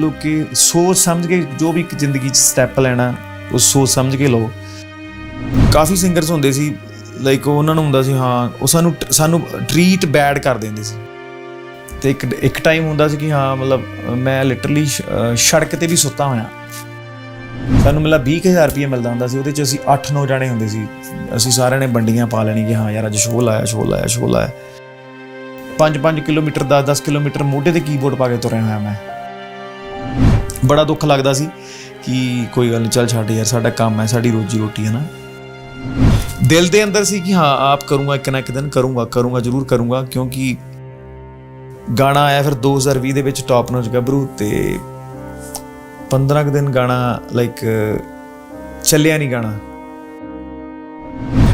ਲੋਕੀ ਸੋਚ ਸਮਝ ਕੇ ਜੋ ਵੀ ਇੱਕ ਜ਼ਿੰਦਗੀ 'ਚ ਸਟੈਪ ਲੈਣਾ, ਉਹ ਸੋਚ ਸਮਝ ਕੇ ਲਓ। ਕਾਫੀ ਸਿੰਗਰਸ ਹੁੰਦੇ ਸੀ ਲਾਈਕ ਉਹਨਾਂ ਨੂੰ ਹੁੰਦਾ ਸੀ, ਹਾਂ, ਉਹ ਸਾਨੂੰ ਸਾਨੂੰ ਟ੍ਰੀਟ ਬੈਡ ਕਰ ਦਿੰਦੇ ਸੀ। ਤੇ ਇੱਕ ਇੱਕ ਟਾਈਮ ਹੁੰਦਾ ਸੀ ਕਿ ਹਾਂ, ਮਤਲਬ, ਮੈਂ ਲਿਟਰਲੀ ਸੜਕ ਤੇ ਵੀ ਸੁੱਤਾ ਹੋਇਆ। ਸਾਨੂੰ ਮਤਲਬ 20000 ਰੁਪਏ ਮਿਲਦਾ ਹੁੰਦਾ ਸੀ, ਉਹਦੇ 'ਚ ਅਸੀਂ 8-9 ਜਾਣੇ ਹੁੰਦੇ ਸੀ। ਅਸੀਂ ਸਾਰਿਆਂ ਨੇ ਵੰਡੀਆਂ ਪਾ ਲੈਣੀ ਕਿ ਹਾਂ, ਯਾਰ ਅੱਜ ਸ਼ੋਅ ਲਾਇਆ ਸ਼ੋਅ ਲਾਇਆ ਸ਼ੋਅ ਲਾਇਆ। 5-5 ਕਿਲੋਮੀਟਰ 10-10 ਕਿਲੋਮੀਟਰ ਮੋਢੇ ਤੇ ਕੀਬੋਰਡ ਪਾ ਕੇ ਤੁਰਿਆ ਹੋਇਆ ਮੈਂ। ਬੜਾ ਦੁੱਖ ਲੱਗਦਾ ਸੀ ਕਿ ਕੋਈ ਗੱਲ ਨਹੀਂ ਚੱਲ ਛੱਡ ਯਾਰ, ਸਾਡਾ ਕੰਮ ਹੈ, ਸਾਡੀ ਰੋਜੀ ਰੋਟੀ ਹੈ ਨਾ। ਦਿਲ ਦੇ ਅੰਦਰ ਸੀ ਕਿ ਹਾਂ, ਆਪ ਕਰੂੰਗਾ, ਇੱਕ ਨਾ ਇੱਕ ਦਿਨ ਕਰੂੰਗਾ ਕਰੂੰਗਾ, ਜ਼ਰੂਰ ਕਰੂੰਗਾ, ਕਿਉਂਕਿ ਗਾਣਾ ਆਇਆ ਫਿਰ 2020 ਦੇ ਵਿੱਚ ਟੌਪ ਨੋਚ ਗੱਭਰੂ ਤੇ 15 ਕੁ ਦਿਨ ਗਾਣਾ ਲਾਈਕ ਚੱਲਿਆ ਨਹੀਂ ਗਾਣਾ।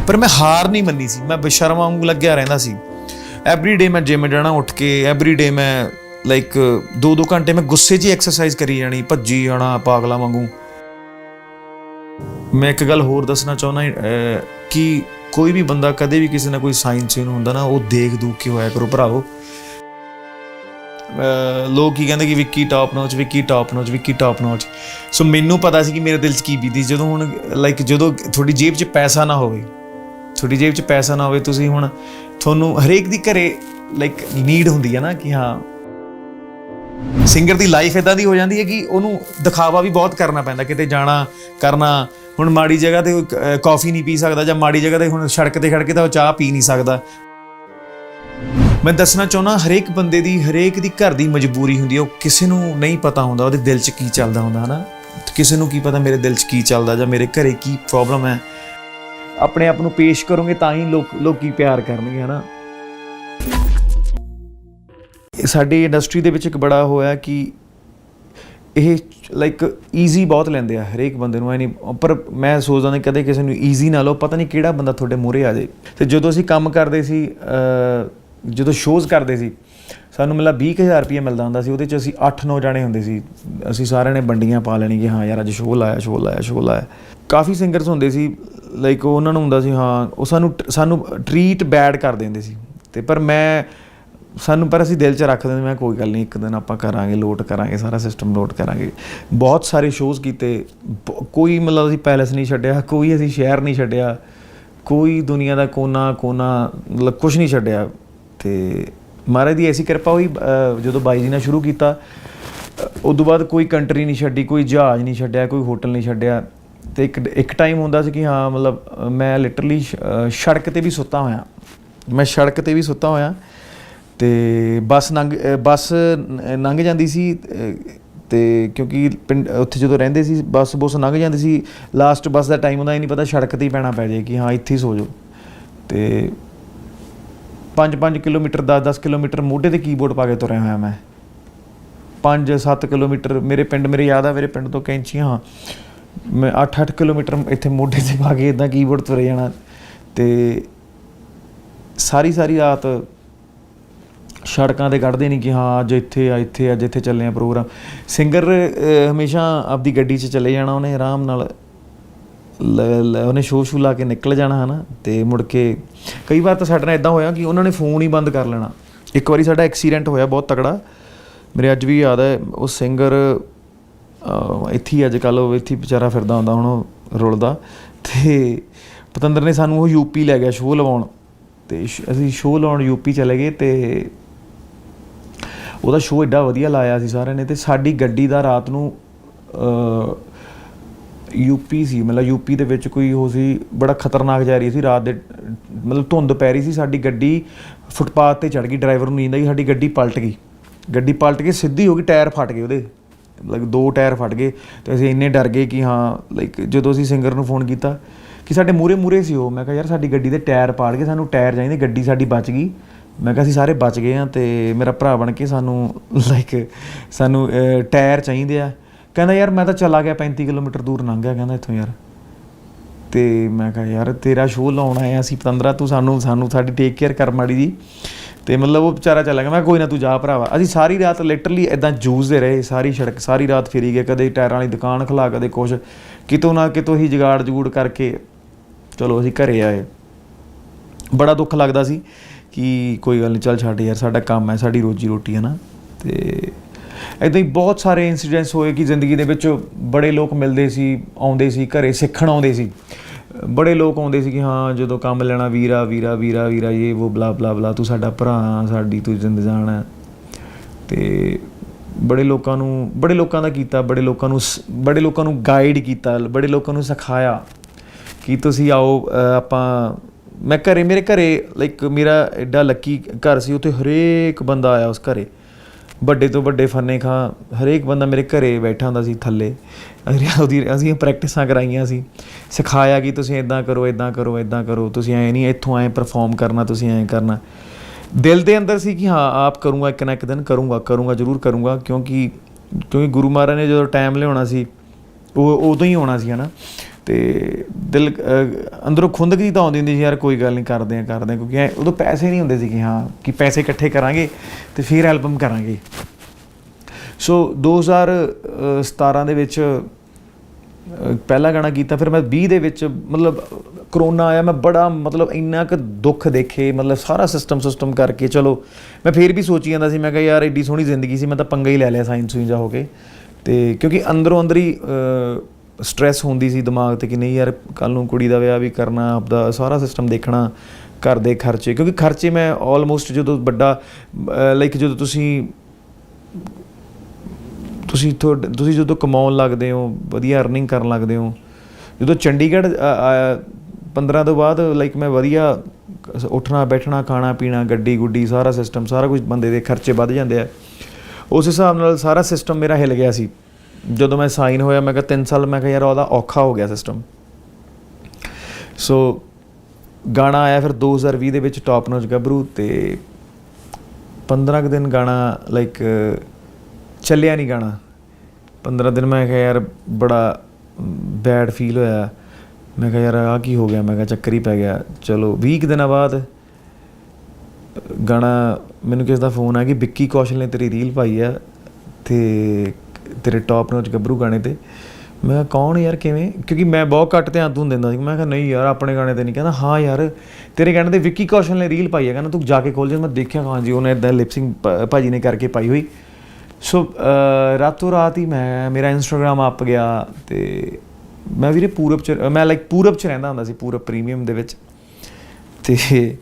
ਪਰ ਮੈਂ ਹਾਰ ਨਹੀਂ ਮੰਨੀ ਸੀ, ਮੈਂ ਬੇਸ਼ਰਮ ਵਾਂਗੂ ਲੱਗਿਆ ਰਹਿੰਦਾ ਸੀ। ਐਵਰੀ ਡੇ ਮੈਂ ਜਿਮ ਜਾਣਾ, ਉੱਠ ਕੇ ਐਵਰੀ ਡੇ ਮੈਂ ਲਾਈਕ 2-2 ਘੰਟੇ ਮੈਂ ਗੁੱਸੇ 'ਚ ਹੀ ਐਕਸਰਸਾਈਜ਼ ਕਰੀ ਜਾਣੀ, ਭੱਜੀ ਜਾਣਾ ਪਾਗਲਾ ਵਾਂਗੂ। ਮੈਂ ਇੱਕ ਗੱਲ ਹੋਰ ਦੱਸਣਾ ਚਾਹੁੰਦਾ ਕਿ ਕੋਈ ਵੀ ਬੰਦਾ ਕਦੇ ਵੀ ਕਿਸੇ ਨਾਲ ਕੋਈ ਸਾਇਨ ਚੇਨ ਹੁੰਦਾ ਨਾ, ਉਹ ਦੇਖ ਦੂਖ ਕੇ ਹੋਇਆ ਕਰੋ ਭਰਾਵੋ। ਲੋਕ ਕੀ ਕਹਿੰਦੇ ਕਿ Vicky top notch Vicky top notch Vicky top notch so ਮੈਨੂੰ ਪਤਾ ਸੀ ਕਿ ਮੇਰੇ ਦਿਲ 'ਚ ਕੀ ਬੀਤੀ, ਜਦੋਂ ਹੁਣ ਲਾਈਕ ਜਦੋਂ ਤੁਹਾਡੀ ਜੇਬ 'ਚ ਪੈਸਾ ਨਾ ਹੋਵੇ, ਤੁਹਾਡੀ ਜੇਬ 'ਚ ਪੈਸਾ ਨਾ ਹੋਵੇ, ਤੁਸੀਂ ਹੁਣ ਤੁਹਾਨੂੰ ਹਰੇਕ ਦੀ ਘਰੇ ਲਾਈਕ ਨੀਡ ਹੁੰਦੀ ਹੈ ਨਾ, ਕਿ ਹਾਂ ਸਿੰਗਰ ਦੀ ਲਾਈਫ ਇਦਾਂ ਦੀ ਹੋ ਜਾਂਦੀ ਹੈ ਕਿ ਉਹਨੂੰ ਦਿਖਾਵਾ ਵੀ ਬਹੁਤ ਕਰਨਾ ਪੈਂਦਾ, ਕਿਤੇ ਜਾਣਾ, ਕਰਨਾ, ਹੁਣ ਮਾੜੀ ਜਗ੍ਹਾ ਤੇ ਕਾਫੀ ਨਹੀਂ ਪੀ ਸਕਦਾ ਜਾਂ ਮਾੜੀ ਜਗ੍ਹਾ ਤੇ ਹੁਣ ਸੜਕ ਤੇ ਖੜ ਕੇ ਤਾਂ ਉਹ ਚਾਹ ਪੀ ਨਹੀਂ ਸਕਦਾ। ਮੈਂ ਦੱਸਣਾ ਚਾਹੁੰਦਾ, ਹਰੇਕ ਬੰਦੇ ਦੀ, ਹਰੇਕ ਦੀ ਘਰ ਦੀ ਮਜਬੂਰੀ ਹੁੰਦੀ ਹੈ, ਉਹ ਕਿਸੇ ਨੂੰ ਨਹੀਂ ਪਤਾ ਹੁੰਦਾ ਉਹਦੇ ਦਿਲ 'ਚ ਕੀ ਚੱਲਦਾ ਹੁੰਦਾ, ਹਨਾ? ਕਿਸੇ ਨੂੰ ਕੀ ਪਤਾ ਮੇਰੇ ਦਿਲ 'ਚ ਕੀ ਚੱਲਦਾ ਜਾਂ ਮੇਰੇ ਘਰੇ ਕੀ ਪ੍ਰੋਬਲਮ ਹੈ। ਆਪਣੇ ਆਪ ਨੂੰ ਪੇਸ਼ ਕਰੋਗੇ ਤਾਂ ਹੀ ਲੋਕ, ਲੋਕੀ ਪਿਆਰ ਕਰਨਗੇ, ਹਨਾ? ਇਹ ਸਾਡੀ ਇੰਡਸਟਰੀ ਦੇ ਵਿੱਚ ਇੱਕ ਬੜਾ ਹੋਇਆ ਕਿ ਇਹ ਲਾਈਕ ਈਜ਼ੀ ਬਹੁਤ ਲੈਂਦੇ ਆ ਹਰੇਕ ਬੰਦੇ ਨੂੰ, ਐ ਨਹੀਂ, ਪਰ ਮੈਂ ਸੋਚਦਾ ਨਹੀਂ ਕਦੇ ਕਿਸੇ ਨੂੰ ਈਜ਼ੀ ਨਾ ਲਓ, ਪਤਾ ਨਹੀਂ ਕਿਹੜਾ ਬੰਦਾ ਤੁਹਾਡੇ ਮੂਹਰੇ ਆ ਜਾਏ। ਤੇ ਜਦੋਂ ਅਸੀਂ ਕੰਮ ਕਰਦੇ ਸੀ ਜਦੋਂ ਸ਼ੋਜ਼ ਕਰਦੇ ਸੀ, ਸਾਨੂੰ ਮਿਲਾ 20000 ਰੁਪਏ ਮਿਲਦਾ ਹੁੰਦਾ ਸੀ, ਉਹਦੇ ਚ ਅਸੀਂ 8-9 ਜਾਣੇ ਹੁੰਦੇ ਸੀ। ਅਸੀਂ ਸਾਰਿਆਂ ਨੇ ਵੰਡੀਆਂ ਪਾ ਲੈਣੀ ਕਿ ਹਾਂ ਯਾਰ ਅੱਜ ਸ਼ੋਅ ਲਾਇਆ ਸ਼ੋਅ ਲਾਇਆ ਸ਼ੋਅ ਲਾਇਆ। ਕਾਫੀ ਸਿੰਗਰਸ ਹੁੰਦੇ ਸੀ ਲਾਈਕ ਉਹਨਾਂ ਨੂੰ ਹੁੰਦਾ ਸੀ, ਹਾਂ, ਉਹ ਸਾਨੂੰ ਸਾਨੂੰ ਟ੍ਰੀਟ ਬੈਡ ਕਰ ਦਿੰਦੇ ਸੀ। ਤੇ ਪਰ ਮੈਂ ਸਾਨੂੰ, ਪਰ ਅਸੀਂ ਦਿਲ 'ਚ ਰੱਖ ਦਿੰਦੇ ਮੈਂ ਕੋਈ ਗੱਲ ਨਹੀਂ, ਇੱਕ ਦਿਨ ਆਪਾਂ ਕਰਾਂਗੇ, ਲੋਟ ਕਰਾਂਗੇ, ਸਾਰਾ ਸਿਸਟਮ ਲੋਟ ਕਰਾਂਗੇ। ਬਹੁਤ ਸਾਰੇ ਸ਼ੋਜ਼ ਕੀਤੇ, ਬ- ਕੋਈ ਮਤਲਬ ਅਸੀਂ ਪੈਲਸ ਨਹੀਂ ਛੱਡਿਆ, ਕੋਈ ਅਸੀਂ ਸ਼ਹਿਰ ਨਹੀਂ ਛੱਡਿਆ, ਕੋਈ ਦੁਨੀਆ ਦਾ ਕੋਨਾ ਕੋਨਾ, ਮਤਲਬ ਕੁਝ ਨਹੀਂ ਛੱਡਿਆ। ਤੇ ਮਹਾਰਾਜ ਦੀ ਐਸੀ ਕਿਰਪਾ ਹੋਈ ਜਦੋਂ ਬਾਈ ਜੀ ਨੇ ਸ਼ੁਰੂ ਕੀਤਾ ਉਸ ਤੋਂ ਬਾਅਦ ਕੋਈ ਕੰਟਰੀ ਨਹੀਂ ਛੱਡੀ, ਕੋਈ ਜਹਾਜ਼ ਨਹੀਂ ਛੱਡਿਆ, ਕੋਈ ਹੋਟਲ ਨਹੀਂ ਛੱਡਿਆ। ਤੇ ਇੱਕ ਇੱਕ ਟਾਈਮ ਹੁੰਦਾ ਸੀ ਕਿ ਹਾਂ, ਮਤਲਬ, ਮੈਂ ਲਿਟਰਲੀ ਸੜਕ ਤੇ ਵੀ ਸੁੱਤਾ ਹੋਇਆ। ਮੈਂ ਸੜਕ ਤੇ ਵੀ ਸੁੱਤਾ ਹੋਇਆ। ਤੇ ਬੱਸ ਲੰਘ ਅਹ ਬੱਸ ਨ- ਲੰਘ ਜਾਂਦੀ ਸੀ, ਅਹ ਤੇ ਕਿਉਂਕਿ ਪਿੰਡ, ਉੱਥੇ ਜਦੋਂ ਰਹਿੰਦੇ ਸੀ, ਬੱਸ ਬੁੱਸ ਲੰਘ ਜਾਂਦੀ ਸੀ ਲਾਸਟ ਬੱਸ ਦਾ ਟਾਈਮ ਹੁੰਦਾ ਹੀ ਨਹੀਂ ਪਤਾ ਸੜਕ ਤੇ ਹੀ ਪੈਣਾ ਪੈ ਜਾਏ ਕਿ ਹਾਂ ਇੱਥੇ ਹੀ ਸੋ ਜਾਓ। ਤੇ 5-5 ਕਿਲੋਮੀਟਰ 10-10 ਕਿਲੋਮੀਟਰ ਮੋਢੇ ਤੇ ਕੀਬੋਰਡ ਪਾ ਕੇ ਤੁਰਿਆ ਹੋਇਆ ਮੈਂ। 5-7 ਕਿਲੋਮੀਟਰ, ਮੇਰੇ ਪਿੰਡ, ਮੇਰੇ ਯਾਦ ਆ, ਮੇਰੇ ਪਿੰਡ ਤੋਂ ਕੈਂਚੀਆਂ, ਮੈਂ 8-8 ਕਿਲੋਮੀਟਰ ਇੱਥੇ ਮੋਢੇ ਤੇ ਪਾ ਕੇ ਇਦਾਂ ਕੀਬੋਰਡ ਤੁਰੇ ਜਾਣਾ। ਤੇ ਸਾਰੀ ਸਾਰੀ ਰਾਤ ਸੜਕਾਂ ਤੇ ਕੱਢਦੇ ਨਹੀਂ ਕਿ ਹਾਂ ਅੱਜ ਇੱਥੇ ਆ, ਇੱਥੇ ਅੱਜ ਇੱਥੇ ਚੱਲੇ ਆ ਪ੍ਰੋਗਰਾਮ। ਸਿੰਗਰ ਹਮੇਸ਼ਾ ਆਪਦੀ ਗੱਡੀ 'ਚ ਚਲੇ ਜਾਣਾ ਉਹਨੇ, ਆਰਾਮ ਨਾਲ ਲ- ਲ- ਉਹਨੇ ਸ਼ੋਅ ਸ਼ੂ ਲਾ ਕੇ ਨਿਕਲ ਜਾਣਾ, ਹਨਾ? ਤੇ ਮੁੜ ਕੇ ਕਈ ਵਾਰ ਤਾਂ ਸਾਡੇ ਨਾਲ ਇਦਾਂ ਹੋਇਆ ਕਿ ਉਹਨਾਂ ਨੇ ਫੋਨ ਹੀ ਬੰਦ ਕਰ ਲੈਣਾ। ਇੱਕ ਵਾਰੀ ਸਾਡਾ ਐਕਸੀਡੈਂਟ ਹੋਇਆ ਬਹੁਤ ਤਕੜਾ। ਮੇਰੇ ਅੱਜ ਵੀ ਯਾਦ ਹੈ, ਉਹ ਸਿੰਗਰ ਇੱਥੇ ਹੀ ਅੱਜ ਕੱਲ ਉਹ ਇੱਥੇ ਵਿਚਾਰਾ ਫਿਰਦਾ ਹੁੰਦਾ ਹੁਣ ਉਹ ਰੁਲਦਾ। ਤੇ ਪਤੰਦਰ ਨੇ ਸਾਨੂੰ ਉਹ ਯੂਪੀ ਲੈ ਗਿਆ ਸ਼ੋਅ ਲਵਾਉਣ। ਤੇ ਸ਼- ਅਸੀਂ ਸ਼ੋਅ ਲਾਉਣ ਯੂਪੀ ਚਲੇ ਗਏ ਤੇ ਉਹਦਾ ਸ਼ੋਅ ਐਡਾ ਵਧੀਆ ਲਾਇਆ ਸੀ ਸਾਰਿਆਂ ਨੇ ਤੇ ਸਾਡੀ ਗੱਡੀ ਦਾ ਰਾਤ ਨੂੰ ਯੂਪੀ ਸੀ, ਮਤਲਬ ਯੂਪੀ ਦੇ ਵਿੱਚ ਕੋਈ ਉਹ ਸੀ, ਬੜਾ ਖਤਰਨਾਕ ਜਾ ਰਹੀ ਸੀ ਰਾਤ ਦੇ, ਮਤਲਬ ਧੁੰਦ ਪੈ ਰਹੀ ਸੀ, ਸਾਡੀ ਗੱਡੀ ਫੁੱਟਪਾਥ ਤੇ ਚੜ ਗਈ, ਡਰਾਈਵਰ ਨੂੰ ਨੀਂਦ ਆਈ, ਸਾਡੀ ਗੱਡੀ ਪਲਟ ਗਈ। ਗੱਡੀ ਪਲਟ ਕੇ ਸਿੱਧੀ ਹੋ ਗਈ, ਟਾਇਰ ਫਟ ਗਏ ਉਹਦੇ, ਮਤਲਬ ਦੋ ਟਾਇਰ ਫਟ ਗਏ ਤੇ ਅਸੀਂ ਇੰਨੇ ਡਰ ਗਏ ਕਿ ਹਾਂ ਲਾਈਕ ਜਦੋਂ ਅਸੀਂ ਸਿੰਗਰ ਨੂੰ ਫੋਨ ਕੀਤਾ ਕਿ ਸਾਡੇ ਮੂਰੇ ਮੂਰੇ ਸੀ ਉਹ, ਮੈਂ ਕਿਹਾ ਯਾਰ ਸਾਡੀ ਗੱਡੀ ਦੇ ਟਾਇਰ ਪਾੜ ਗਏ, ਸਾਨੂੰ ਟਾਇਰ ਚਾਹੀਦੇ, ਗੱਡੀ ਸਾਡੀ ਬਚ ਗਈ। ਮੈਂ ਕਿਹਾ ਅਸੀਂ ਸਾਰੇ ਬਚ ਗਏ ਆ ਤੇ ਮੇਰਾ ਭਰਾ ਬਣ ਕੇ ਸਾਨੂੰ ਲਾਈਕ ਸਾਨੂੰ ਟਾਇਰ ਚਾਹੀਦੇ ਆ। ਕਹਿੰਦਾ ਯਾਰ ਮੈਂ ਤਾਂ ਚਲਾ ਗਿਆ 35 ਕਿਲੋਮੀਟਰ ਦੂਰ, ਲੰਘ ਗਿਆ ਕਹਿੰਦਾ ਇੱਥੋਂ ਯਾਰ। ਤੇ ਮੈਂ ਕਿਹਾ ਯਾਰ ਤੇਰਾ ਸ਼ੋਅ ਲਾਉਣ ਆਏ ਅਸੀਂ 15 ਤੂੰ ਸਾਨੂੰ ਸਾਨੂੰ ਸਾਡੀ ਟੇਕ ਕੇਅਰ ਕਰ ਮਾੜੀ ਜੀ। ਤੇ ਮਤਲਬ ਉਹ ਵਿਚਾਰਾ ਚਲਾ ਗਿਆ, ਮੈਂ ਕਿਹਾ ਕੋਈ ਨਾ ਤੂੰ ਜਾ ਭਰਾਵਾ। ਅਸੀਂ ਸਾਰੀ ਰਾਤ ਲਿਟਰਲੀ ਇਦਾਂ ਜੂਝਦੇ ਰਹੇ, ਸਾਰੀ ਸੜਕ, ਸਾਰੀ ਰਾਤ ਫੇਰੀ ਗਏ, ਕਦੇ ਟਾਇਰਾਂ ਵਾਲੀ ਦੁਕਾਨ ਖਲਾ ਕਦੇ ਕੁਛ। ਕਿਤੋਂ ਨਾ ਕਿਤੋਂ ਹੀ ਜਗਾੜ ਜਗੂੜ ਕਰਕੇ, ਚਲੋ ਅਸੀਂ ਘਰੇ ਆਏ। ਬੜਾ ਦੁੱਖ ਲੱਗਦਾ ਸੀ। ਕਿ ਕੋਈ ਗੱਲ ਨਹੀਂ, ਚੱਲ ਛੱਡ ਯਾਰ, ਸਾਡਾ ਕੰਮ ਹੈ, ਸਾਡੀ ਰੋਜੀ ਰੋਟੀ ਹੈ ਨਾ। ਤੇ ਇਦਾਂ ਹੀ ਬਹੁਤ ਸਾਰੇ ਇਨਸੀਡੈਂਟਸ ਹੋਏ ਕਿ ਜ਼ਿੰਦਗੀ ਦੇ ਵਿੱਚ ਬੜੇ ਲੋਕ ਮਿਲਦੇ ਸੀ, ਆਉਂਦੇ ਸੀ, ਘਰੇ ਸਿੱਖਣ ਆਉਂਦੇ ਸੀ। ਬੜੇ ਲੋਕ ਆਉਂਦੇ ਸੀ ਕਿ ਹਾਂ, ਜਦੋਂ ਕੰਮ ਲੈਣਾ, ਵੀਰਾ ਵੀਰਾ ਵੀਰਾ ਵੀਰਾ, ਇਹ, ਉਹ, ਬਲਾ ਬਲਾ ਬਲਾ, ਤੂੰ ਸਾਡਾ ਭਰਾ ਸਾਡੀ ਤੂੰ ਜਿੰਦ ਜਾਨ ਹੈ ਤੇ ਬੜੇ ਲੋਕਾਂ ਨੂੰ, ਬੜੇ ਲੋਕਾਂ ਦਾ ਕੀਤਾ, ਬੜੇ ਲੋਕਾਂ ਨੂੰ ਸ- ਬੜੇ ਲੋਕਾਂ ਨੂੰ ਗਾਈਡ ਕੀਤਾ, ਬੜੇ ਲੋਕਾਂ ਨੂੰ ਸਿਖਾਇਆ ਕਿ ਤੁਸੀਂ ਆਓ ਆਪਾਂ ਮੈਂ ਘਰੇ, ਮੇਰੇ ਘਰੇ ਲਾਈਕ ਮੇਰਾ ਐਡਾ ਲੱਕੀ ਘਰ ਸੀ, ਉੱਥੇ ਹਰੇਕ ਬੰਦਾ ਆਇਆ ਉਸ ਘਰੇ। ਵੱਡੇ ਤੋਂ ਵੱਡੇ ਫੰਨੇ ਖਾਂ, ਹਰੇਕ ਬੰਦਾ ਮੇਰੇ ਘਰੇ ਬੈਠਾ ਹੁੰਦਾ ਸੀ ਥੱਲੇ। ਉਹਦੀ, ਅਸੀਂ ਪ੍ਰੈਕਟਿਸਾਂ ਕਰਾਈਆਂ ਸੀ। ਸਿਖਾਇਆ ਕਿ ਤੁਸੀਂ ਇਦਾਂ ਕਰੋ ਇਦਾਂ ਕਰੋ ਇਦਾਂ ਕਰੋ, ਤੁਸੀਂ ਐ ਨਹੀਂ, ਇੱਥੋਂ ਐ ਪਰਫਾਰਮ ਕਰਨਾ, ਤੁਸੀਂ ਐ ਕਰਨਾ। ਦਿਲ ਦੇ ਅੰਦਰ ਸੀ ਕਿ ਹਾਂ, ਆਪ ਕਰੂੰਗਾ, ਇੱਕ ਨਾ ਇੱਕ ਦਿਨ ਕਰੂੰਗਾ ਕਰੂੰਗਾ, ਜ਼ਰੂਰ ਕਰੂੰਗਾ, ਕਿਉਂਕਿ ਕਿਉਂਕਿ ਗੁਰੂ ਮਹਾਰਾਜ ਨੇ ਜਦੋਂ ਟਾਈਮ ਲਿਆਉਣਾ ਸੀ, ਉਹ, ਉਦੋਂ ਹੀ ਆਉਣਾ ਸੀ, ਹਨਾ? ਤੇ ਦਿਲ ਅੰਦਰੋਂ ਖੁੰਦਕ ਜੀ ਤਾਂ ਆਉਂਦੀ ਹੁੰਦੀ ਸੀ, ਯਾਰ ਕੋਈ ਗੱਲ ਨਹੀਂ, ਕਰਦੇ ਆ ਕਰਦੇ ਆ ਕਿਉਂਕਿ ਐਂ ਉਦੋਂ ਪੈਸੇ ਨਹੀਂ ਹੁੰਦੇ ਸੀ ਕਿ ਹਾਂ, ਕਿ ਪੈਸੇ ਇਕੱਠੇ ਕਰਾਂਗੇ ਤੇ ਫਿਰ ਐਲਬਮ ਕਰਾਂਗੇ। ਸੋ 2017 ਦੇ ਵਿੱਚ ਪਹਿਲਾ ਗਾਣਾ ਕੀਤਾ, ਫਿਰ ਮੈਂ 20 ਦੇ ਵਿੱਚ, ਮਤਲਬ ਕਰੋਨਾ ਆਇਆ, ਮੈਂ ਬੜਾ, ਮਤਲਬ ਇੰਨਾ ਕੁ ਦੁੱਖ ਦੇਖੇ, ਮਤਲਬ ਸਾਰਾ ਸਿਸਟਮ ਸਿਸਟਮ ਕਰਕੇ, ਚਲੋ, ਮੈਂ ਫਿਰ ਵੀ ਸੋਚੀ ਜਾਂਦਾ ਸੀ, ਮੈਂ ਕਿਹਾ ਯਾਰ, ਐਡੀ ਸੋਹਣੀ ਜ਼ਿੰਦਗੀ ਸੀ, ਮੈਂ ਤਾਂ ਪੰਗਾ ਹੀ ਲੈ ਲਿਆ ਸਾਇੰਸ ਸੁਈ ਹੋ ਕੇ। ਤੇ ਕਿਉਂਕਿ ਅੰਦਰੋਂ ਅੰਦਰ ਹੀ ਸਟ੍ਰੈਸ ਹੁੰਦੀ ਸੀ ਦਿਮਾਗ ਤੇ ਕਿ ਨਹੀਂ ਯਾਰ ਕੱਲ ਨੂੰ ਕੁੜੀ ਦਾ ਵਿਆਹ ਵੀ ਕਰਨਾ, ਆਪਦਾ ਸਾਰਾ ਸਿਸਟਮ ਦੇਖਣਾ, ਘਰ ਦੇ ਖਰਚੇ, ਕਿਉਂਕਿ ਖਰਚੇ ਮੈਂ ਆਲਮੋਸਟ ਜਦੋਂ ਵੱਡਾ ਲਾਈਕ ਜਦੋਂ ਤੁਸੀਂ ਤੁਸੀਂ ਤੁਸੀਂ ਜਦੋਂ ਕਮਾਉਣ ਲੱਗਦੇ ਹੋ, ਵਧੀਆ ਅਰਨਿੰਗ ਕਰਨ ਲੱਗਦੇ ਹੋ, ਜਦੋਂ ਚੰਡੀਗੜ੍ਹ ਆਇਆ 15 ਤੋਂ ਬਾਅਦ ਲਾਈਕ ਮੈਂ ਵਧੀਆ ਉੱਠਣਾ, ਬੈਠਣਾ, ਖਾਣਾ, ਪੀਣਾ, ਗੱਡੀ, ਗੁੱਡੀ, ਸਾਰਾ ਸਿਸਟਮ ਸਾਰਾ ਕੁਝ ਬੰਦੇ ਦੇ ਖਰਚੇ ਵੱਧ ਜਾਂਦੇ ਆ। ਉਸ ਹਿਸਾਬ ਨਾਲ ਸਾਰਾ ਸਿਸਟਮ ਮੇਰਾ ਹਿੱਲ ਗਿਆ ਸੀ। ਜਦੋਂ ਮੈਂ ਸਾਈਨ ਹੋਇਆ, ਮੈਂ ਕਿਹਾ 3 ਸਾਲ, ਮੈਂ ਕਿਹਾ ਯਾਰ ਉਹਦਾ ਔਖਾ ਹੋ ਗਿਆ ਸਿਸਟਮ ਸੋ ਗਾਣਾ ਆਇਆ ਫਿਰ 2020 ਦੇ ਵਿੱਚ ਟੌਪ ਨੋਚ ਗੱਭਰੂ ਤੇ 15 ਕੁ ਦਿਨ ਗਾਣਾ ਲਾਈਕ ਚੱਲਿਆ ਨਹੀਂ ਗਾਣਾ। 15 ਦਿਨ ਮੈਂ ਕਿਹਾ ਯਾਰ ਬੜਾ ਬੈਡ ਫੀਲ ਹੋਇਆ। ਮੈਂ ਕਿਹਾ ਯਾਰ ਆ ਕੀ ਹੋ ਗਿਆ? ਮੈਂ ਕਿਹਾ ਚੱਕਰ ਹੀ ਪੈ ਗਿਆ। ਚਲੋ 20 ਕੁ ਦਿਨਾਂ ਬਾਅਦ ਗਾਣਾ ਮੈਨੂੰ ਕਿਸ ਦਾ ਫੋਨ ਆ ਕਿ ਵਿੱਕੀ ਕੌਸ਼ਲ ਨੇ ਤੇਰੀ ਰੀਲ ਪਾਈ ਆ ਤੇ ਤੇਰੇ ਟੌਪ ਨੋਚ ਗੱਭਰੂ ਗਾਣੇ ਤੇ। ਮੈਂ ਕੌਣ ਯਾਰ, ਕਿਵੇਂ? ਕਿਉਂਕਿ ਮੈਂ ਬਹੁਤ ਘੱਟ ਧਿਆਨ ਤੂੰ ਦਿੰਦਾ ਸੀ। ਮੈਂ ਕਿਹਾ, ਨਹੀਂ ਯਾਰ, ਆਪਣੇ ਗਾਣੇ ਤੇ ਨਹੀਂ। ਕਹਿੰਦਾ, ਹਾਂ ਯਾਰ, ਤੇਰੇ ਗਾਣੇ ਤੇ ਵਿੱਕੀ ਕੌਸ਼ਲ ਨੇ ਰੀਲ ਪਾਈ ਹੈ। ਕਹਿੰਦਾ, ਤੂੰ ਜਾ ਕੇ ਖੋਲ ਜੇ। ਮੈਂ ਦੇਖਿਆ, ਹਾਂ ਜੀ, ਉਹਨੇ ਇਦਾਂ ਲਿਪਸਿੰਗ ਭਾਜੀ ਨੇ ਕਰਕੇ ਪਾਈ ਹੋਈ। ਸੋ ਰਾਤੋਂ ਰਾਤ ਹੀ ਮੈਂ, ਮੇਰਾ ਇੰਸਟਾਗ੍ਰam ਆਪ ਗਿਆ ਤੇ ਮੈਂ ਵੀਰੇ ਪੂਰਬ ਚ, ਮੈਂ ਲਾਈਕ ਪੂਰਬ ਚ ਰਹਿੰਦਾ ਹੁੰਦਾ ਸੀ ਪੂਰਬ ਪ੍ਰੀਮੀਅਮ ਦੇ ਵਿੱਚ। ਤੇ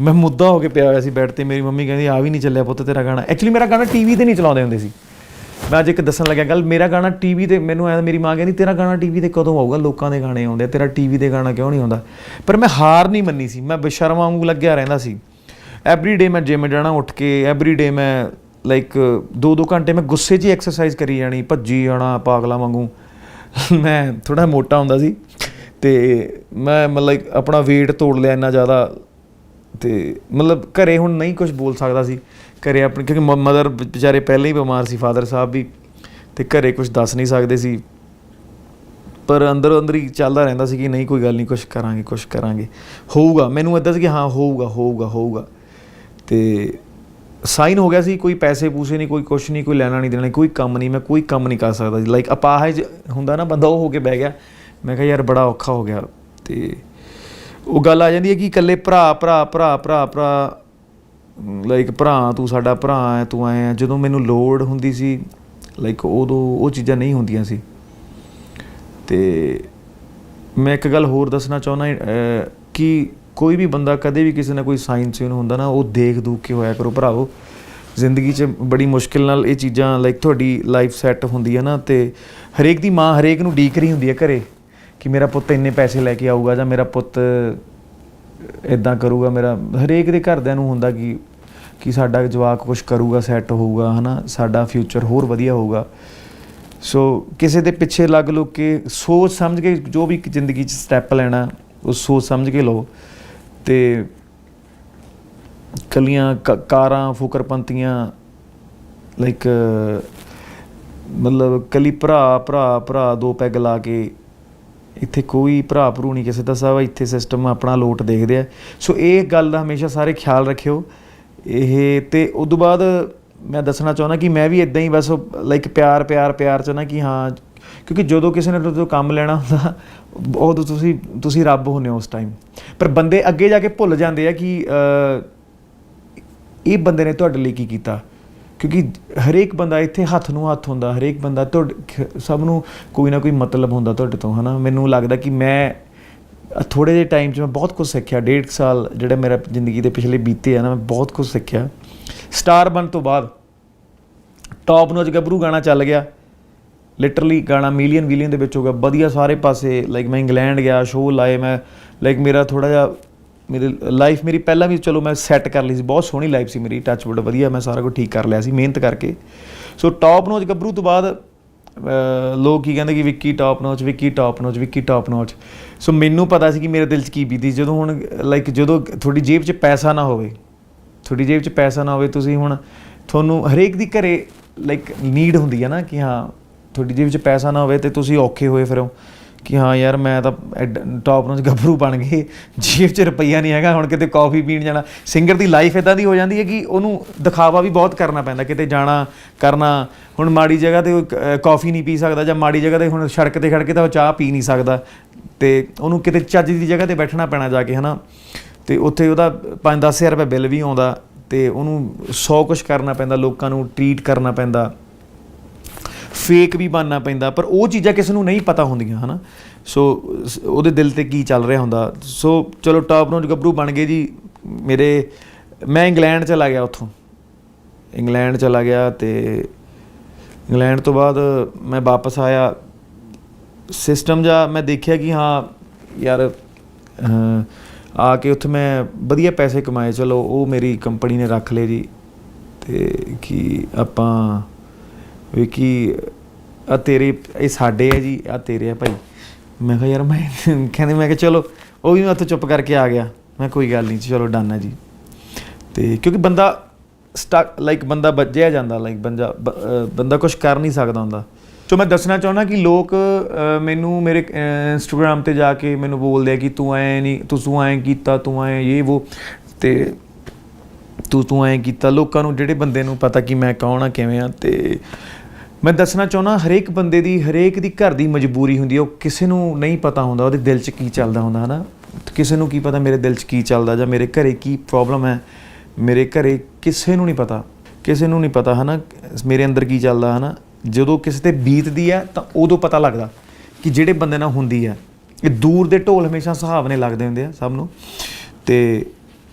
ਮੈਂ ਮੁੱਦਾ ਹੋ ਕੇ ਪਿਆ ਹੋਇਆ ਸੀ ਬੈੱਡ ਤੇ। ਮੇਰੀ ਮੰਮੀ ਕਹਿੰਦੀ, ਆ ਵੀ ਨਹੀਂ ਚੱਲਿਆ ਪੁੱਤ ਤੇਰਾ ਗਾਣਾ। ਐਕਚੁਅਲੀ ਮੇਰਾ ਗਾਣਾ ਟੀਵੀ ਤੇ ਨਹੀਂ ਚਲਾਉਂਦੇ ਹੁੰਦੇ ਸੀ। ਮੈਂ ਅੱਜ ਇੱਕ ਦੱਸਣ ਲੱਗਿਆ ਗੱਲ ਮੇਰਾ ਗਾਣਾ ਟੀਵੀ ਤੇ ਮੈਨੂੰ ਐ ਮੇਰੀ ਮਾਂ ਕਹਿੰਦੀ ਤੇਰਾ ਗਾਣਾ ਟੀਵੀ ਤੇ ਕਦੋਂ ਆਊਗਾ? ਲੋਕਾਂ ਦੇ ਗਾਣੇ ਆਉਂਦੇ ਆ, ਤੇਰਾ ਟੀਵੀ ਤੇ ਗਾਣਾ ਕਿਉਂ ਨਹੀਂ ਆਉਂਦਾ? ਪਰ ਮੈਂ ਹਾਰ ਨਹੀਂ ਮੰਨੀ ਸੀ ਮੈਂ ਬਸ਼ਰਮ ਵਾਂਗੂ ਲੱਗਿਆ ਰਹਿੰਦਾ ਸੀ। ਐਵਰੀ ਡੇ ਮੈਂ ਜਿਮ ਜਾਣਾ ਉੱਠ ਕੇ ਐਵਰੀ ਡੇ ਮੈਂ ਲਾਈਕ 2-2 ਘੰਟੇ ਮੈਂ ਗੁੱਸੇ 'ਚ ਹੀ ਐਕਸਰਸਾਈਜ਼ ਕਰੀ ਜਾਣੀ ਭੱਜੀ ਜਾਣਾ ਪਾਗਲਾ ਵਾਂਗੂ। ਮੈਂ ਥੋੜਾ ਮੋਟਾ ਹੁੰਦਾ ਸੀ ਤੇ ਮੈਂ ਮਤਲਬ ਆਪਣਾ weight ਤੋੜ ਲਿਆ ਇੰਨਾ ਜ਼ਿਆਦਾ ਤੇ ਮਤਲਬ ਘਰੇ ਹੁਣ ਨਹੀਂ ਕੁਝ ਬੋਲ ਸਕਦਾ ਸੀ। ਘਰੇ ਆਪਣੇ ਕਿਉਂਕਿ ਮਦਰ ਵਿਚਾਰੇ ਪਹਿਲਾਂ ਹੀ ਬਿਮਾਰ ਸੀ ਫਾਦਰ ਸਾਹਿਬ ਵੀ ਤੇ ਘਰੇ ਕੁਝ ਦੱਸ ਨਹੀਂ ਸਕਦੇ ਸੀ। ਪਰ ਅੰਦਰੋਂ ਅੰਦਰ ਹੀ ਚੱਲਦਾ ਰਹਿੰਦਾ ਸੀ ਕਿ ਨਹੀਂ ਕੋਈ ਗੱਲ ਨਹੀਂ ਕੁਝ ਕਰਾਂਗੇ ਕੁਝ ਕਰਾਂਗੇ। ਹੋਊਗਾ ਮੈਨੂੰ ਇਦਾਂ ਸੀ ਕਿ ਹਾਂ ਹੋਊਗਾ ਹੋਊਗਾ ਹੋਊਗਾ। ਤੇ ਸਾਈਨ ਹੋ ਗਿਆ ਸੀ ਕੋਈ ਪੈਸੇ ਪੂਸੇ ਨਹੀਂ ਕੋਈ ਕੁਛ ਨਹੀਂ ਕੋਈ ਲੈਣਾ ਨਹੀਂ ਦੇਣਾ ਨਹੀਂ, ਕੋਈ ਕੰਮ ਨਹੀਂ ਮੈਂ ਕੋਈ ਕੰਮ ਨਹੀਂ ਕਰ ਸਕਦਾ ਲਾਈਕ ਅਪਾਹਜ ਹੁੰਦਾ ਨਾ ਬੰਦਾ ਉਹ ਹੋ ਕੇ ਬਹਿ ਗਿਆ। ਮੈਂ ਕਿਹਾ ਯਾਰ ਬੜਾ ਔਖਾ ਹੋ ਗਿਆ। ਤੇ ਉਹ ਗੱਲ ਆ ਜਾਂਦੀ ਹੈ ਕਿ ਇਕੱਲੇ ਭਰਾ ਭਰਾ ਭਰਾ ਭਰਾ ਭਰਾ ਲਾਈਕ ਭਰਾ, ਤੂੰ ਸਾਡਾ ਭਰਾ ਹੈ, ਤੂੰ ਆਏ ਆ ਜਦੋਂ ਮੈਨੂੰ ਲੋੜ ਹੁੰਦੀ ਸੀ ਲਾਈਕ ਉਦੋਂ ਉਹ ਚੀਜ਼ਾਂ ਨਹੀਂ ਹੁੰਦੀਆਂ ਸੀ। ਤੇ ਮੈਂ ਇੱਕ ਗੱਲ ਹੋਰ ਦੱਸਣਾ ਚਾਹੁੰਦਾ ਕਿ ਕੋਈ ਵੀ ਬੰਦਾ, ਕਦੇ ਵੀ ਕਿਸੇ ਨਾਲ ਕੋਈ ਸਾਇੰਸ ਸੀਨ ਹੁੰਦਾ ਨਾ, ਉਹ ਦੇਖ ਦੂਖ ਕੇ ਹੋਇਆ ਕਰੋ ਭਰਾਵੋ। ਜ਼ਿੰਦਗੀ 'ਚ ਬੜੀ ਮੁਸ਼ਕਿਲ ਨਾਲ ਇਹ ਚੀਜ਼ਾਂ ਲਾਈਕ ਤੁਹਾਡੀ ਲਾਈਫ ਸੈੱਟ ਹੁੰਦੀ ਹੈ ਨਾ, ਤੇ ਹਰੇਕ ਦੀ ਮਾਂ ਹਰੇਕ ਨੂੰ ਡੀਕ ਰਹੀ ਹੁੰਦੀ ਹੈ ਘਰੇ, ਕਿ ਮੇਰਾ ਪੁੱਤ ਇੰਨੇ ਪੈਸੇ ਲੈ ਕੇ ਆਊਗਾ ਜਾਂ ਮੇਰਾ ਪੁੱਤ ਇਦਾਂ ਕਰੂਗਾ ਮੇਰਾ, ਹਰੇਕ ਦੇ ਘਰਦਿਆਂ ਨੂੰ ਹੁੰਦਾ ਕਿ ਕਿ ਸਾਡਾ ਜਵਾਕ ਕੁਝ ਕਰੂਗਾ ਸੈੱਟ ਹੋਊਗਾ, ਹਨਾ, ਸਾਡਾ ਫਿਊਚਰ ਹੋਰ ਵਧੀਆ ਹੋਊਗਾ। ਸੋ ਕਿਸੇ ਦੇ ਪਿੱਛੇ ਲੱਗ ਲੁੱਗ ਕੇ ਸੋਚ ਸਮਝ ਕੇ ਜੋ ਵੀ ਜ਼ਿੰਦਗੀ 'ਚ ਸਟੈਪ ਲੈਣਾ, ਉਹ ਸੋਚ ਸਮਝ ਕੇ ਲਓ। ਤੇ ਕਲੀਆਂ ਕ- ਕਾਰਾਂ, ਫੁਕਰਪੰਤੀਆਂ ਲਾਈਕ ਮਤਲਬ ਕਲੀ ਭਰਾ ਭਰਾ ਭਰਾ, ਦੋ ਪੈਗ ਲਾ ਕੇ ਇੱਥੇ ਕੋਈ ਭਰਾ ਭਰੂ ਨਹੀਂ ਕਿਸੇ ਦਾ ਸਭ ਇੱਥੇ ਸਿਸਟਮ ਆਪਣਾ ਲੋਟ ਦੇਖਦੇ ਆ। ਸੋ ਇਹ ਗੱਲ ਦਾ ਹਮੇਸ਼ਾ ਸਾਰੇ ਖਿਆਲ ਰੱਖਿਓ। ਇਹ ਤੇ ਉਸ ਤੋਂ ਬਾਅਦ ਮੈਂ ਦੱਸਣਾ ਚਾਹੁੰਦਾ ਕਿ ਮੈਂ ਵੀ ਇਦਾਂ ਹੀ ਬਸ ਲਾਈਕ ਪਿਆਰ ਪਿਆਰ ਪਿਆਰ ਚ ਨਾ ਕਿ ਹਾਂ, ਕਿਉਂਕਿ ਜਦੋਂ ਕਿਸੇ ਨੇ ਤੁਹਾਡੇ ਤੋਂ ਕੰਮ ਲੈਣਾ ਹੁੰਦਾ ਉਦੋਂ ਤੁਸੀਂ ਤੁਸੀਂ ਰੱਬ ਹੁੰਦੇ ਹੋ ਉਸ ਟਾਈਮ ਪਰ ਬੰਦੇ ਅੱਗੇ ਜਾ ਕੇ ਭੁੱਲ ਜਾਂਦੇ ਆ ਕਿ ਇਹ ਬੰਦੇ ਨੇ ਤੁਹਾਡੇ ਲਈ ਕੀ ਕੀਤਾ? ਕਿਉਂਕਿ ਹਰੇਕ ਬੰਦਾ ਇੱਥੇ ਹੱਥ ਨੂੰ ਹੱਥ ਹੁੰਦਾ, ਹਰੇਕ ਬੰਦਾ ਤੁਹਾਡੇ ਖ- ਸਭ ਨੂੰ ਕੋਈ ਨਾ ਕੋਈ ਮਤਲਬ ਹੁੰਦਾ ਤੁਹਾਡੇ ਤੋਂ, ਹਨਾ? ਮੈਨੂੰ ਲੱਗਦਾ ਕਿ ਮੈਂ ਥੋੜੇ ਜਿਹੇ ਟਾਈਮ 'ਚ ਮੈਂ ਬਹੁਤ ਕੁਝ ਸਿੱਖਿਆ, ਡੇਢ ਸਾਲ ਜਿਹੜਾ ਮੇਰਾ ਜ਼ਿੰਦਗੀ ਦੇ ਪਿਛਲੇ ਬੀਤੇ ਆ ਨਾ, ਮੈਂ ਬਹੁਤ ਕੁਝ ਸਿੱਖਿਆ। ਸਟਾਰ ਬਣ ਤੋਂ ਬਾਅਦ ਟੌਪ ਅੱਜ ਗੱਭਰੂ ਗਾਣਾ ਚੱਲ ਗਿਆ। ਲਿਟਰਲੀ ਗਾਣਾ ਮਿਲੀਅਨ ਮਿਲੀਅਨ ਦੇ ਵਿੱਚ ਹੋ ਗਿਆ। ਵਧੀਆ ਸਾਰੇ ਪਾਸੇ ਲਾਈਕ ਮੈਂ ਇੰਗਲੈਂਡ ਗਿਆ ਸ਼ੋਅ ਲਾਏ ਮੈਂ ਲਾਈਕ ਮੇਰਾ ਥੋੜਾ ਜਿਹਾ ਮੇਰੇ ਲਾਈਫ ਮੇਰੀ ਪਹਿਲਾਂ ਵੀ ਚਲੋ ਮੈਂ ਸੈੱਟ ਕਰ ਲਈ ਸੀ, ਬਹੁਤ ਸੋਹਣੀ ਲਾਈਫ ਸੀ ਮੇਰੀ ਟੱਚ ਵੁੱਡ ਵਧੀਆ, ਮੈਂ ਸਾਰਾ ਕੁਝ ਠੀਕ ਕਰ ਲਿਆ ਸੀ, ਮਿਹਨਤ ਕਰਕੇ। ਸੋ ਟੌਪ ਨੋਚ ਗੱਭਰੂ ਤੋਂ ਬਾਅਦ ਲੋਕ ਕੀ ਕਹਿੰਦੇ ਕਿ Vicky top notch Vicky top notch Vicky top notch so ਮੈਨੂੰ ਪਤਾ ਸੀ ਕਿ ਮੇਰੇ ਦਿਲ 'ਚ ਕੀ ਬੀਤੀ ਜਦੋਂ ਹੁਣ ਲਾਈਕ ਜਦੋਂ ਤੁਹਾਡੀ ਜੇਬ 'ਚ ਪੈਸਾ ਨਾ ਹੋਵੇ, ਤੁਹਾਡੀ ਜੇਬ 'ਚ ਪੈਸਾ ਨਾ ਹੋਵੇ, ਤੁਸੀਂ ਹੁਣ ਤੁਹਾਨੂੰ ਹਰੇਕ ਦੀ ਘਰੇ ਲਾਈਕ ਨੀਡ ਹੁੰਦੀ ਹੈ ਨਾ ਕਿ ਹਾਂ, ਤੁਹਾਡੀ ਜੇਬ 'ਚ ਪੈਸਾ ਨਾ ਹੋਵੇ ਤੇ ਤੁਸੀਂ ਔਖੇ ਹੋਏ ਫਿਰੋ। ਕਿ ਹਾਂ ਯਾਰ ਮੈਂ ਤਾਂ ਟੌਪ ਨੂੰ ਗੱਭਰੂ ਬਣ ਗਏ ਜੇਬ 'ਚ ਰੁਪਈਆ ਨਹੀਂ ਹੈਗਾ, ਹੁਣ ਕਿਤੇ ਕਾਫੀ ਪੀਣ ਜਾਣਾ। ਸਿੰਗਰ ਦੀ ਲਾਈਫ ਇਦਾਂ ਦੀ ਹੋ ਜਾਂਦੀ ਹੈ ਕਿ ਉਹਨੂੰ ਦਿਖਾਵਾ ਵੀ ਬਹੁਤ ਕਰਨਾ ਪੈਂਦਾ, ਕਿਤੇ ਜਾਣਾ, ਕਰਨਾ। ਹੁਣ ਮਾੜੀ ਜਗ੍ਹਾ ਤੇ ਕਾਫੀ ਨਹੀਂ ਪੀ ਸਕਦਾ ਜਾਂ ਮਾੜੀ ਜਗ੍ਹਾ ਤੇ ਹੁਣ ਸੜਕ ਤੇ ਖੜ ਕੇ ਤਾਂ ਉਹ ਚਾਹ ਪੀ ਨਹੀਂ ਸਕਦਾ। ਤੇ ਉਹਨੂੰ ਕਿਤੇ ਚੱਜ ਦੀ ਜਗ੍ਹਾ ਤੇ ਬੈਠਣਾ ਪੈਣਾ ਜਾ ਕੇ, ਹਨਾ। ਤੇ ਉੱਥੇ ਉਹਦਾ 5-10000 ਰੁਪਏ ਬਿੱਲ ਵੀ ਆਉਂਦਾ ਤੇ ਉਹਨੂੰ 100 ਕੁਝ ਕਰਨਾ ਪੈਂਦਾ, ਲੋਕਾਂ ਨੂੰ ਟਰੀਟ ਕਰਨਾ ਪੈਂਦਾ। ਫੇਕ ਵੀ ਬਣਨਾ ਪੈਂਦਾ, ਪਰ ਉਹ ਚੀਜ਼ਾਂ ਕਿਸੇ ਨੂੰ ਨਹੀਂ ਪਤਾ ਹੁੰਦੀਆਂ, ਹਨਾ? ਸੋ, ਉਹਦੇ ਦਿਲ ਤੇ ਕੀ ਚੱਲ ਰਿਹਾ ਹੁੰਦਾ? ਸੋ ਚਲੋ ਟਾਪ ਨੂੰ ਗੱਭਰੂ ਬਣ ਗਏ ਜੀ। ਮੇਰੇ, ਮੈਂ ਇੰਗਲੈਂਡ ਚਲਾ ਗਿਆ ਉੱਥੋਂ। ਇੰਗਲੈਂਡ ਚਲਾ ਗਿਆ ਤੇ ਇੰਗਲੈਂਡ ਤੋਂ ਬਾਅਦ ਮੈਂ ਵਾਪਸ ਆਇਆ। ਸਿਸਟਮ ਜਾਂ ਮੈਂ ਦੇਖਿਆ ਕਿ ਹਾਂ, ਯਾਰ ਆ ਕੇ ਉੱਥੇ ਮੈਂ ਵਧੀਆ ਪੈਸੇ ਕਮਾਏ। ਚਲੋ, ਉਹ ਮੇਰੀ ਕੰਪਨੀ ਨੇ ਰੱਖ ਲਏ ਜੀ। ਤੇ ਕਿ ਆਪਾਂ, ਵੀ ਕਿ ਆ ਤੇਰੇ, ਇਹ ਸਾਡੇ ਹੈ ਜੀ, ਆ ਤੇਰੇ ਆ ਭਾਈ। ਮੈਂ ਕਿਹਾ ਯਾਰ ਮੈਂ ਕਹਿੰਦੇ, ਮੈਂ ਕਿਹਾ ਚਲੋ, ਉਹ ਵੀ ਮੈਂ ਉੱਥੇ ਚੁੱਪ ਕਰਕੇ ਆ ਗਿਆ। ਮੈਂ ਕੋਈ ਗੱਲ ਨਹੀਂ ਚਲੋ ਡਨ ਹੈ ਜੀ। ਤੇ ਕਿਉਂਕਿ ਬੰਦਾ ਸਟਕ ਲਾਈਕ ਬੰਦਾ ਵੱਜਿਆ ਜਾਂਦਾ ਲਾਈਕ ਬੰਦਾ, ਬ- ਬੰਦਾ ਕੁਝ ਕਰ ਨਹੀਂ ਸਕਦਾ ਹੁੰਦਾ। ਸੋ ਮੈਂ ਦੱਸਣਾ ਚਾਹੁੰਦਾ ਕਿ ਲੋਕ ਮੈਨੂੰ ਮੇਰੇ ਇੰਸਟਾਗ੍ਰam ਤੇ ਜਾ ਕੇ ਮੈਨੂੰ ਬੋਲਦੇ ਆ ਕਿ ਤੂੰ ਐ ਨਹੀਂ, ਤੂੰ ਤੂੰ ਐ ਕੀਤਾ, ਤੂੰ ਐ ਇਹ ਉਹ ਤੇ ਤੂੰ ਤੂੰ ਐ ਕੀਤਾ। ਲੋਕਾਂ ਨੂੰ, ਜਿਹੜੇ ਬੰਦੇ ਨੂੰ ਪਤਾ ਕਿ ਮੈਂ ਕੌਣ ਆ, ਕਿਵੇਂ ਆ, ਤੇ ਮੈਂ ਦੱਸਣਾ ਚਾਹੁੰਦਾ, ਹਰੇਕ ਬੰਦੇ ਦੀ, ਹਰੇਕ ਦੀ ਘਰ ਦੀ ਮਜਬੂਰੀ ਹੁੰਦੀ ਹੈ, ਉਹ ਕਿਸੇ ਨੂੰ ਨਹੀਂ ਪਤਾ ਹੁੰਦਾ ਉਹਦੇ ਦਿਲ 'ਚ ਕੀ ਚੱਲਦਾ ਹੁੰਦਾ, ਹਨਾ? ਕਿਸੇ ਨੂੰ ਕੀ ਪਤਾ ਮੇਰੇ ਦਿਲ 'ਚ ਕੀ ਚੱਲਦਾ ਜਾਂ ਮੇਰੇ ਘਰੇ ਕੀ ਪ੍ਰੋਬਲਮ ਹੈ, ਮੇਰੇ ਘਰੇ ਕਿਸੇ ਨੂੰ ਨਹੀਂ ਪਤਾ, ਕਿਸੇ ਨੂੰ ਨਹੀਂ ਪਤਾ, ਹਨਾ? ਮੇਰੇ ਅੰਦਰ ਕੀ ਚੱਲਦਾ, ਹਨਾ? ਜਦੋਂ ਕਿਸੇ ਤੇ ਬੀਤਦੀ ਹੈ, ਤਾਂ ਉਦੋਂ ਪਤਾ ਲੱਗਦਾ ਕਿ ਜਿਹੜੇ ਬੰਦੇ ਨਾਲ ਹੁੰਦੀ ਹੈ, ਇਹ ਦੂਰ ਦੇ ਢੋਲ ਹਮੇਸ਼ਾ ਸੁਹਾਵਣੇ ਲੱਗਦੇ ਹੁੰਦੇ ਆ, ਸਭ ਨੂੰ। ਤੇ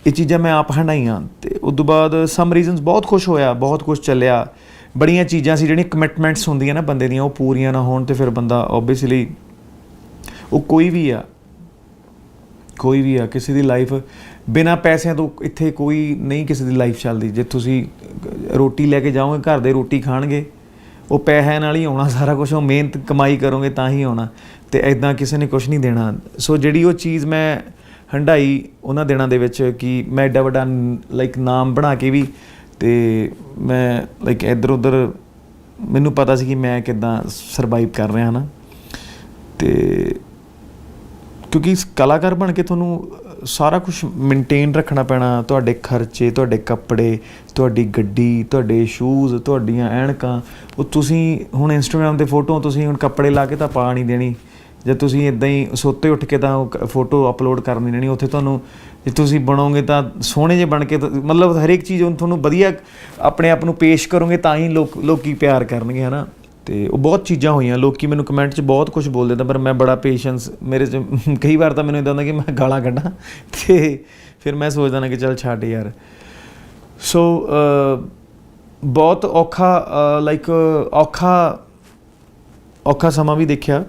ਇਹ ਚੀਜ਼ਾਂ ਮੈਂ ਆਪ ਹੰਡਾਈਆਂ ਤੇ ਉਸ ਤੋਂ ਬਾਅਦ ਸਮ ਰੀਜ਼ਨਸ ਬਹੁਤ ਖੁਸ਼ ਹੋਇਆ, ਬਹੁਤ ਕੁਝ ਚੱਲਿਆ। ਬੜੀਆਂ ਚੀਜ਼ਾਂ ਸੀ, ਜਿਹੜੀਆਂ ਕਮਿਟਮੈਂਟਸ ਹੁੰਦੀਆਂ ਨਾ ਬੰਦੇ ਦੀਆਂ, ਉਹ ਪੂਰੀਆਂ ਨਾ ਹੋਣ ਤੇ ਫਿਰ ਬੰਦਾ ਓਬਵੀਅਸਲੀ ਉਹ ਕੋਈ ਵੀ ਆ, ਕੋਈ ਵੀ ਆ, ਕਿਸੇ ਦੀ ਲਾਈਫ ਬਿਨਾ ਪੈਸਿਆਂ ਤੋਂ ਇੱਥੇ ਕੋਈ ਨਹੀਂ ਕਿਸੇ ਦੀ ਲਾਈਫ ਚੱਲਦੀ। ਜੇ ਤੁਸੀਂ ਰੋਟੀ ਲੈ ਕੇ ਜਾਓਗੇ, ਘਰ ਦੇ ਰੋਟੀ ਖਾਣਗੇ, ਉਹ ਪੈਸਿਆਂ ਨਾਲ ਹੀ ਆਉਣਾ, ਸਾਰਾ ਕੁਝ ਉਹ ਮਿਹਨਤ ਕਮਾਈ ਕਰੋਗੇ ਤਾਂ ਹੀ ਆਉਣਾ ਤੇ ਐਦਾਂ ਕਿਸੇ ਨੇ ਕੁਝ ਨਹੀਂ ਦੇਣਾ। ਸੋ ਜਿਹੜੀ ਉਹ ਚੀਜ਼ ਮੈਂ ਹੰਡਾਈ ਉਹਨਾਂ ਦਿਨਾਂ ਦੇ ਵਿੱਚ ਕਿ ਮੈਂ ਐਡਾ ਵੱਡਾ ਲਾਈਕ ਨਾਮ ਬਣਾ ਕੇ ਵੀ ਤੇ ਮੈਂ ਲਾਈਕ ਇੱਧਰ ਉੱਧਰ ਮੈਨੂੰ ਪਤਾ ਸੀ ਕਿ ਮੈਂ ਕਿਦਾਂ ਸਰਵਾਈਵ ਕਰ ਰਿਹਾ ਨਾ। ਤੇ ਕਿਉਂਕਿ ਕਲਾਕਾਰ ਬਣ ਕੇ ਤੁਹਾਨੂੰ ਸਾਰਾ ਕੁਝ ਮੇਨਟੇਨ ਰੱਖਣਾ ਪੈਣਾ, ਤੁਹਾਡੇ ਖਰਚੇ, ਤੁਹਾਡੇ ਕੱਪੜੇ, ਤੁਹਾਡੀ ਗੱਡੀ, ਤੁਹਾਡੇ ਸ਼ੂਜ਼ ਤੁਹਾਡੀਆਂ ਐਨਕਾਂ। ਉਹ ਤੁਸੀਂ ਹੁਣ ਇੰਸਟਾਗ੍ਰam ਤੇ ਫੋਟੋ ਤੁਸੀਂ ਹੁਣ ਕੱਪੜੇ ਲਾ ਕੇ ਤਾਂ ਪਾ ਨਹੀਂ ਦੇਣੀ। ਜੇ ਤੁਸੀਂ ਇਦਾਂ ਹੀ ਸੁੱਤੇ ਉੱਠ ਕੇ ਤਾਂ ਉਹ ਫੋਟੋ ਅਪਲੋਡ ਕਰਨੀ ਨਹੀਂ ਉੱਥੇ ਤੁਹਾਨੂੰ, ਜੇ ਤੁਸੀਂ ਬਣੋਗੇ ਤਾਂ ਸੋਹਣੇ ਜੇ ਬਣ ਕੇ ਤਾਂ- ਮਤਲਬ ਹਰੇਕ ਚੀਜ਼ ਹੁਣ ਤੁਹਾਨੂੰ ਵਧੀਆ ਆਪਣੇ ਆਪ ਨੂੰ ਪੇਸ਼ ਕਰੋਗੇ ਤਾਂ ਹੀ ਲੋਕ, ਲੋਕੀ ਪਿਆਰ ਕਰਨਗੇ, ਹਨਾ? ਤੇ ਉਹ ਬਹੁਤ ਚੀਜ਼ਾਂ ਹੋਈਆਂ, ਲੋਕੀ ਮੈਨੂੰ ਕਮੈਂਟ 'ਚ ਬਹੁਤ ਕੁਝ ਬੋਲਦੇ ਤਾਂ, ਪਰ ਮੈਂ ਬੜਾ ਪੇਸ਼ੈਂਸ ਮੇਰੇ 'ਚ ਕਈ ਵਾਰ ਤਾਂ ਮੈਨੂੰ ਇਦਾਂ ਹੁੰਦਾ ਕਿ ਮੈਂ ਗਾਲਾਂ ਕੱਢਾਂ, ਤੇ ਫਿਰ ਮੈਂ ਸੋਚਦਾ ਨਾ ਕਿ ਚੱਲ ਛੱਡ ਯਾਰ। ਸੋ ਬਹੁਤ ਔਖਾ ਲਾਈਕ ਔਖਾ ਔਖਾ ਸਮਾਂ ਵੀ ਦੇਖਿਆ।